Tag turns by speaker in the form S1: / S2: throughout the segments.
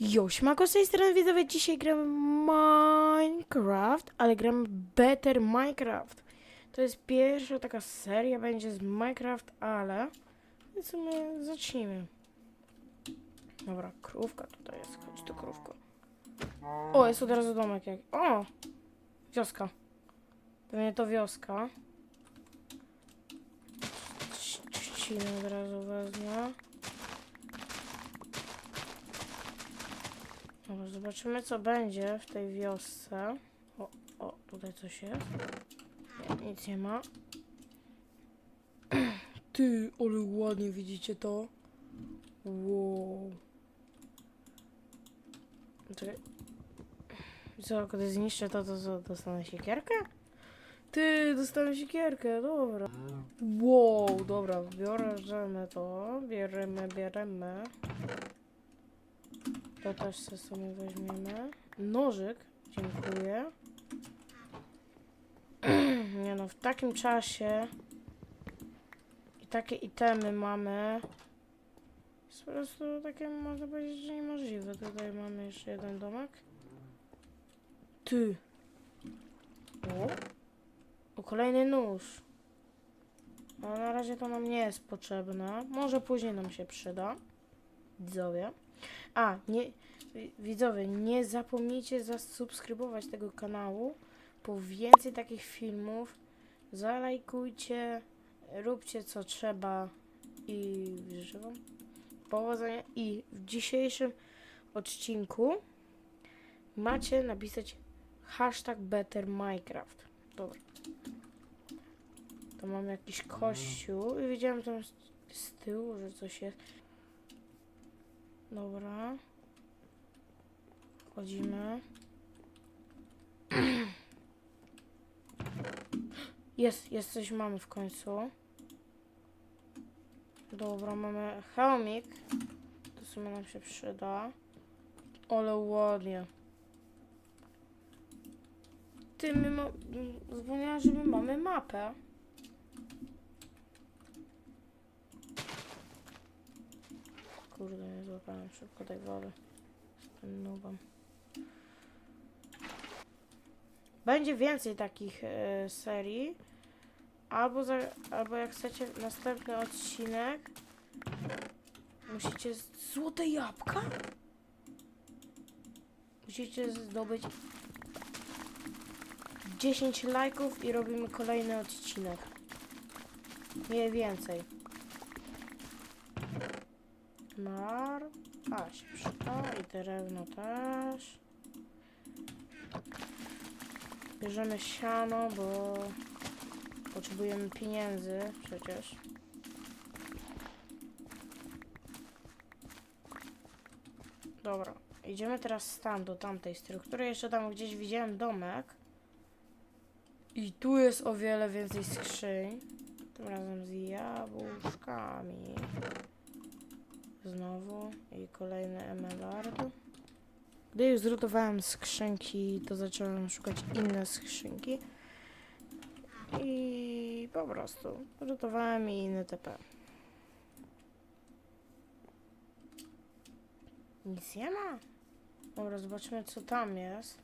S1: Jo, śmako z tej strony widzowie, dzisiaj gramy Minecraft, ale gramy Better Minecraft. To jest pierwsza taka seria, będzie z Minecraft, ale w sumie zacznijmy. Dobra, krówka tutaj jest, chodź tu krówko. O, jest od razu domek jak... O! Wioska. Pewnie to wioska. Trz- Trzcinę od razu wezmę. Dobra, zobaczymy co będzie w tej wiosce. O, o, tutaj coś jest. Nic nie ma. Ty, ale ładnie widzicie to. Wow. Czekaj. Co, kiedy zniszczę to, to dostanę siekierkę? Ty, dostanę siekierkę, dobra. Wow, dobra, bierzemy to. Bierzemy, bierzemy. To też sobie weźmiemy. Nożyk, dziękuję. Nie no, w takim czasie i takie itemy mamy. Jest po prostu takie, można powiedzieć, że niemożliwe. Tutaj mamy jeszcze jeden domek. Ty. O, o kolejny nóż. Ale na razie to nam nie jest potrzebne. Może później nam się przyda. Widzowie. A, nie, wi- widzowie, nie zapomnijcie zasubskrybować tego kanału po więcej takich filmów. Zalajkujcie, róbcie co trzeba i życzę wam powodzenia. I w dzisiejszym odcinku macie napisać hashtag Better Minecraft. Dobra. To mam jakiś kościół i widziałem tam z tyłu, że coś jest. Dobra. Wchodzimy. Jest, jest mamy w końcu. Dobra, mamy hełmik. To w sumie nam się przyda. Ale ładnie. Ty, my ma... Że my mamy mapę. Kurde, nie złapałem szybko tej wody. Jestem nubem. Będzie więcej takich e, serii. Albo, za, albo jak chcecie następny odcinek, musicie złote jabłka? Musicie zdobyć 10 lajków i robimy kolejny odcinek. Nie więcej. Mar. A, się przyda. I drewno też. Bierzemy siano, bo potrzebujemy pieniędzy przecież. Dobra, idziemy teraz tam, do tamtej struktury. Jeszcze tam gdzieś widziałem domek. I tu jest o wiele więcej skrzyń. Tym razem z jabłuszkami. Znowu i kolejny emerald. Gdy już zrutowałem skrzynki, to zacząłem szukać inne skrzynki. I po prostu zrutowałem i inne TP. Nic nie ma. Dobra, zobaczymy co tam jest.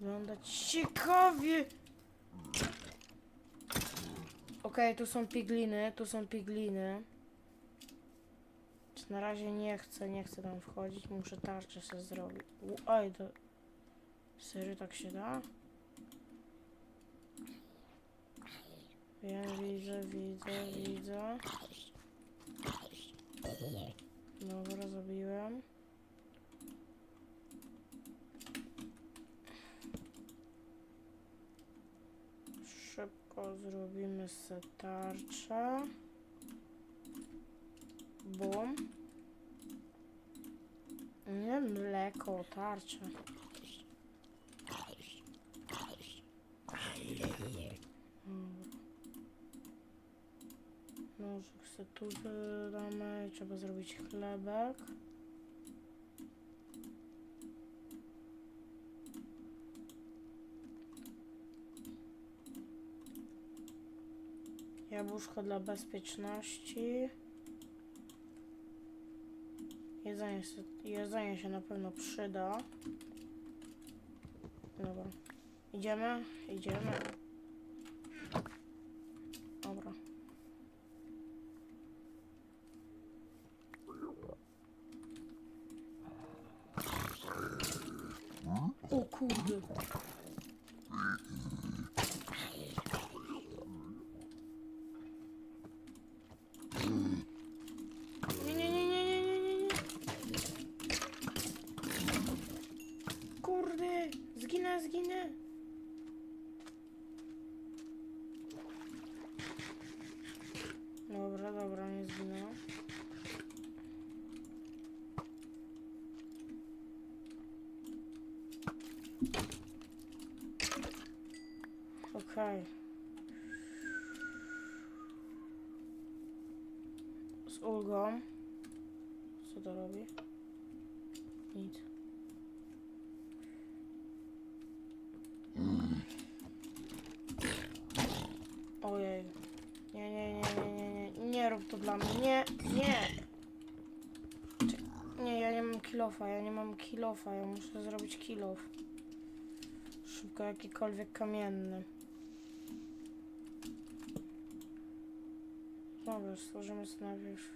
S1: Wygląda ciekawie. Okej, tu są pigliny, tu są pigliny. Na razie nie chcę, nie chcę tam wchodzić, muszę tarczę sobie zrobić. Oj, to... Serio tak się da? Wiem, widzę, widzę, widzę. Dobra, zabiłem. Szybko zrobimy se tarczę. Bum. Nie mleko, tarczę. Nożyk se tu damy trzeba zrobić chlebek. Jabłuszko dla bezpieczności. Jedzenie, jedzenie się na pewno przyda. Dobra. Idziemy? Idziemy. Dobra. O kurde. Nie, nie, nie, nie, nie, nie, nie, nie. Kurde, zginę, zginę. Dobra, dobra, nie zginę. Okej. Z ulgą. Co to robi? Nic. Ojej. Nie, nie, nie, nie, nie, nie. Nie rób to dla mnie. Nie, nie. Nie, ja nie mam kilofa, ja nie mam kilofa, ja muszę zrobić kilof. Szybko jakikolwiek kamienny. Dobra, stworzymy sobie najpierw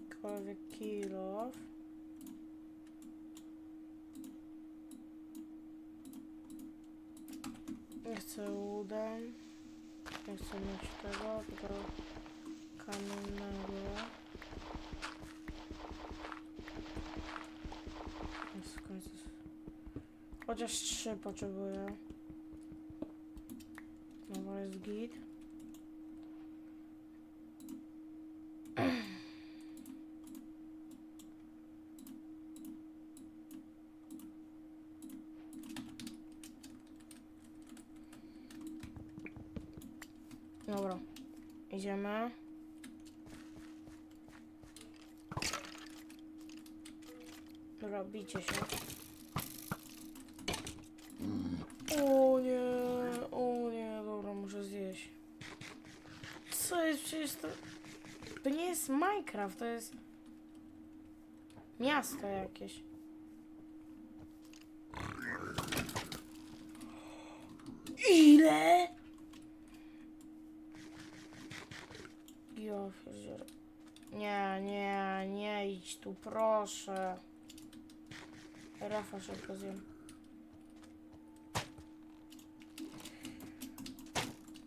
S1: jakikolwiek kilof. Nie chcę łódem. Nie chcę mieć tego, tylko kamiennego. Jest w końcu. Chociaż trzy potrzebuję. Dobra, jest git. Dobra, idziemy. Dobra, bijcie się. O nie, o nie, dobra, muszę zjeść. Co jest przecież to... To nie jest Minecraft, to jest... Miasto jakieś. Ile? Nie, nie, nie idź tu, proszę. Rafa szybko zjem.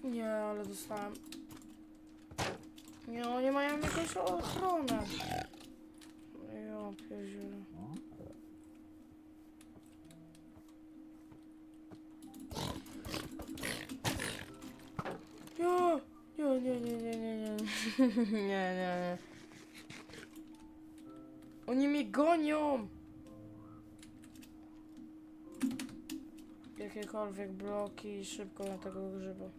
S1: Nie, ale dostałem. Nie, oni mają jakąś ochronę. nie, nie, nie. Oni mnie gonią! Jakiekolwiek bloki, szybko na tego grzyba.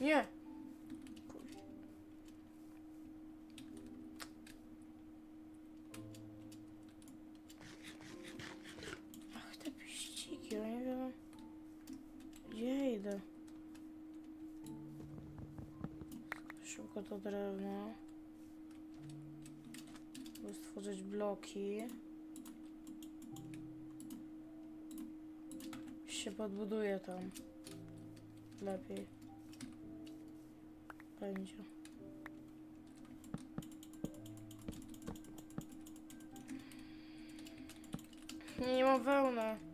S1: Nie! Stworzyć bloki. Się podbuduje tam. Lepiej. Będzie. Nie, nie wełny.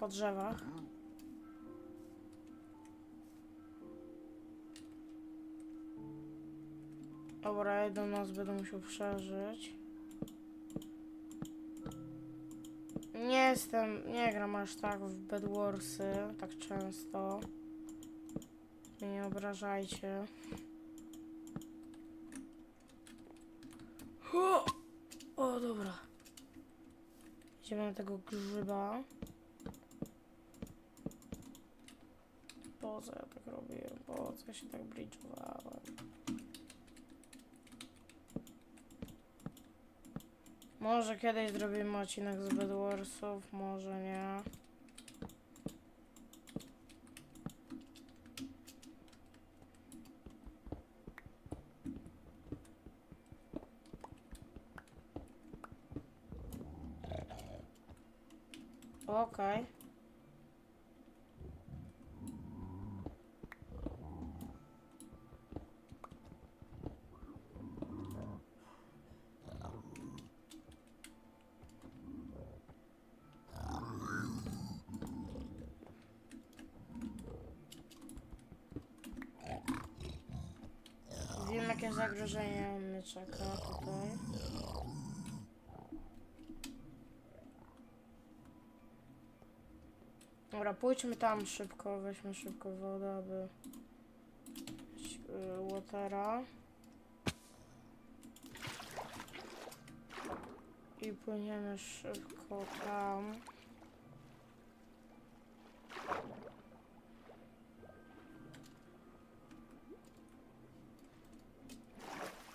S1: Po drzewach. Dobra, jedną noc będę musiał przeżyć. Nie jestem, nie gram aż tak w Bed Warsy, tak często. Nie obrażajcie. O, o dobra. Idziemy na tego grzyba. Po co ja tak robiłem? Co ja się tak bridge'owałem? Może kiedyś zrobimy odcinek z Bedwarsów, może nie. Okej. Wiem jakie zagrożenie mnie czeka tutaj. Dobra, pójdźmy tam szybko, weźmy szybko wodę, aby... Yy, Watera. I płyniemy szybko tam.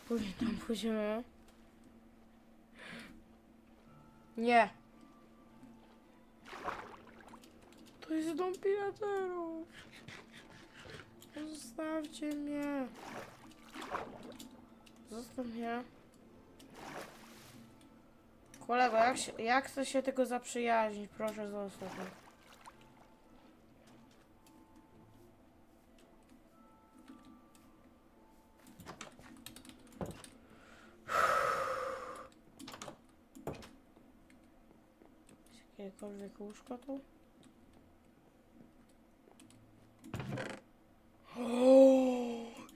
S1: Później tam pójdziemy. Nie. To jest dom piraterów. Zostawcie mnie. Zostaw mnie. Kolego, jak, się, jak chcesz się tylko zaprzyjaźnić? Proszę zostaw mnie. Jest Jakiekolwiek łóżko tu?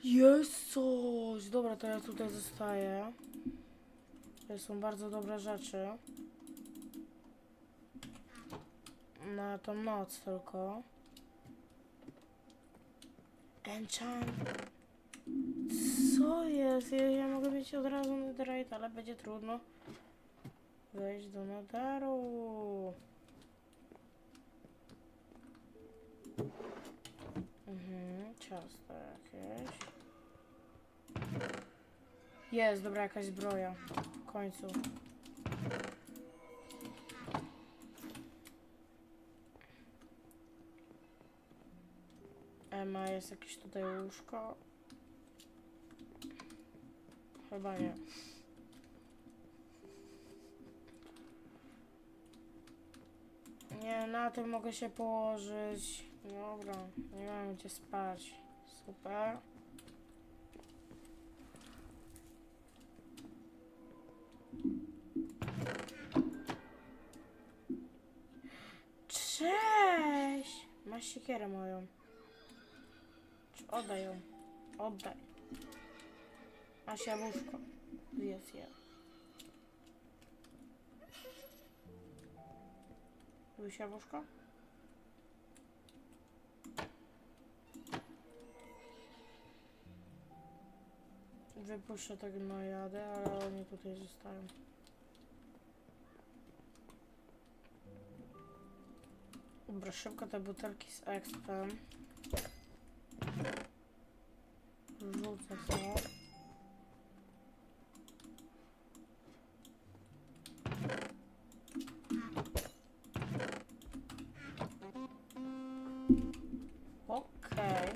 S1: Jest coś! Dobra, to ja tutaj zostaję. To są bardzo dobre rzeczy. Na tą noc tylko. Enchant. Co jest? Ja, ja mogę mieć od razu netherite, ale będzie trudno. Wejść do netheru. Mhm, ciasto jakieś. Jest, dobra, jakaś zbroja. W końcu. Ema, jest jakieś tutaj łóżko? Chyba nie. Nie, na tym mogę się położyć. Dobra, nie mam gdzie spać. Super. Cześć! Masz siekierę moją. Czy Oddaj ją. Oddaj. Masz jabłuszko. Jest je. Lubisz jabłuszko? Wypuszczę tak najadę, ale oni tutaj zostają. Dobra, szybko te butelki z expem. Rzucę to. Okej. Eee,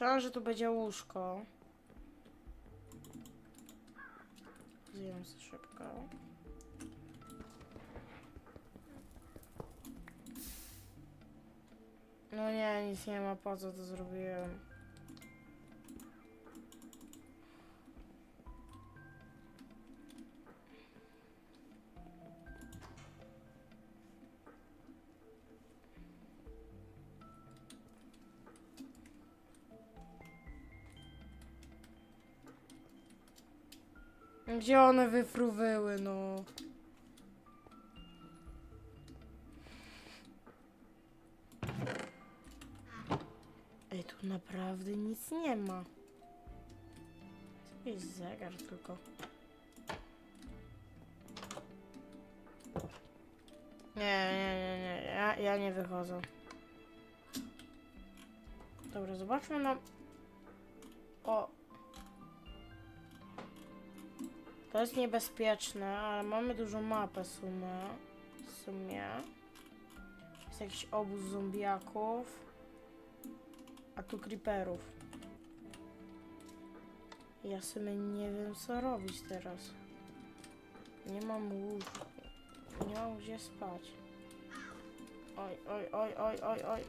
S1: Myślałam, że tu będzie łóżko. Zjem sobie szybko. No nie, nic nie ma, po co to zrobiłem. Gdzie one wyfruwyły, no? Ej, tu naprawdę nic nie ma. Jakiś zegar tylko. Nie, nie, nie, nie. Ja, ja nie wychodzę. Dobra, zobaczmy na... O. To jest niebezpieczne, ale mamy dużą mapę w sumie. W sumie. Jest jakiś obóz zombiaków. A tu creeperów. Ja sobie nie wiem co robić teraz. Nie mam łóżka. Nie mam gdzie spać. Oj, oj, oj, oj, oj, oj.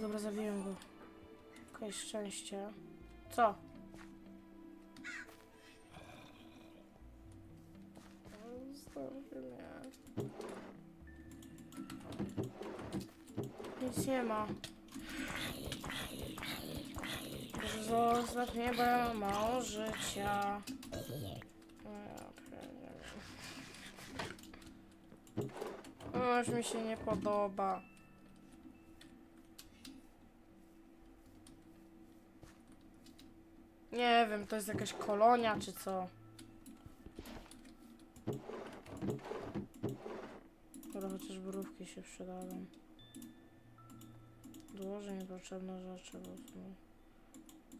S1: Dobra, zabiłem go. Okej, szczęście. Co? Zostawcie mnie. Nic nie ma. Zostaw mnie, bo ja mam mało życia. No Już mi się nie podoba. Nie wiem, to jest jakaś kolonia czy co. Dobra, chociaż borówki się przydają. Dołożę niepotrzebne rzeczy, bo są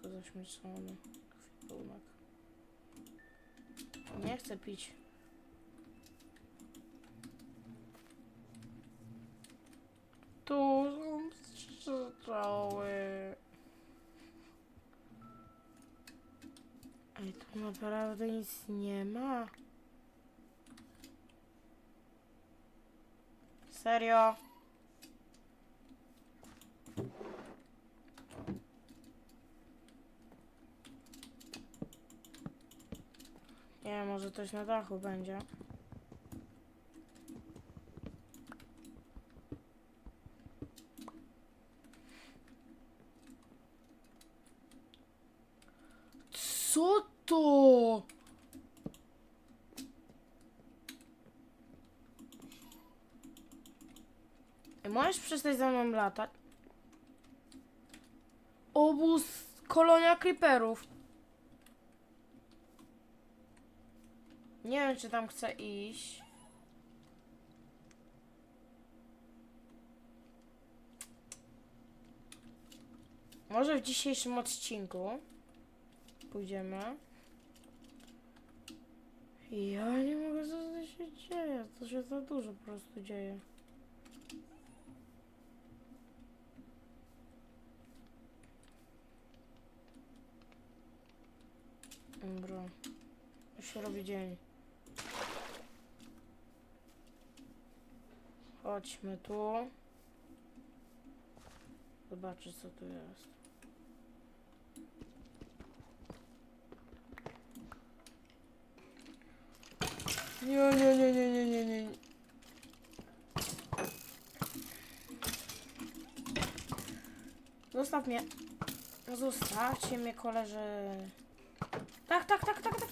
S1: to zaśmiecony kwipunek. Nie chcę pić. Tu są strzały. Ej, tu naprawdę nic nie ma. Serio? Nie może coś na dachu będzie. Co to? Ej, Możesz przestać za mną latać? Obóz kolonia creeperów. Nie wiem, czy tam chcę iść. Może w dzisiejszym odcinku pójdziemy. Ja nie mogę, co się dzieje. To się za dużo po prostu dzieje. Dobra. Już się robi dzień. Chodźmy tu. Zobaczyć co tu jest. Nie, nie, nie, nie, nie, nie, nie. Zostaw mnie. Zostawcie mnie, koleży. Tak, tak, tak, tak, tak.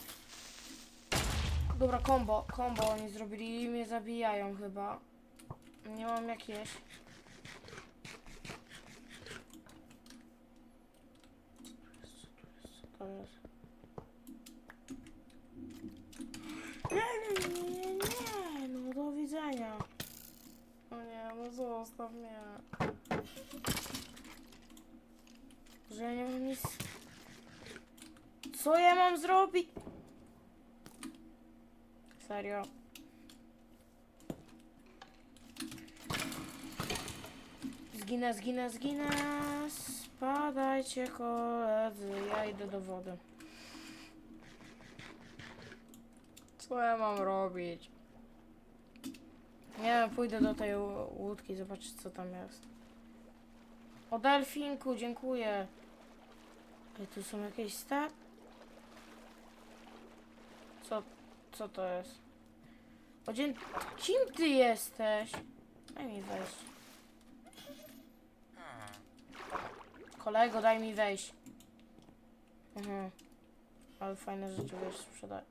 S1: Dobra, combo, combo oni zrobili i mnie zabijają chyba. Nie mam jak jeść. Co to jest? Nie, nie, nie, nie, nie, no do widzenia. O nie, no zostaw mnie. Że ja nie mam nic. Co ja mam zrobić? Serio. Zginę, zginę, zginę. Spadajcie koledzy. Ja idę do wody. Co ja mam robić? Wiem, pójdę do tej łódki, zobaczyć co tam jest. O delfinku, dziękuję. Ej, tu są jakieś sta... Co, co to jest? O. Kim ty jesteś? Daj mi wejść. Kolego, daj mi wejść. Mhm. Ale fajne rzeczy wiesz sprzedaję.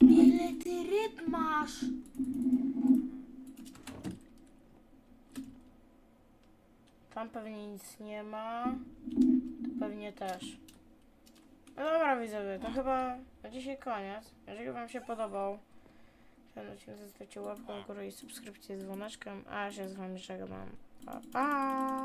S1: Ile ty ryb masz? Tam pewnie nic nie ma. Tu pewnie też. No dobra widzowie, to chyba na dzisiaj koniec. Jeżeli wam się podobał odcinek, zostawcie łapkę w górę i subskrypcję z dzwoneczkiem, a ja się z wami żegnam. Pa, pa!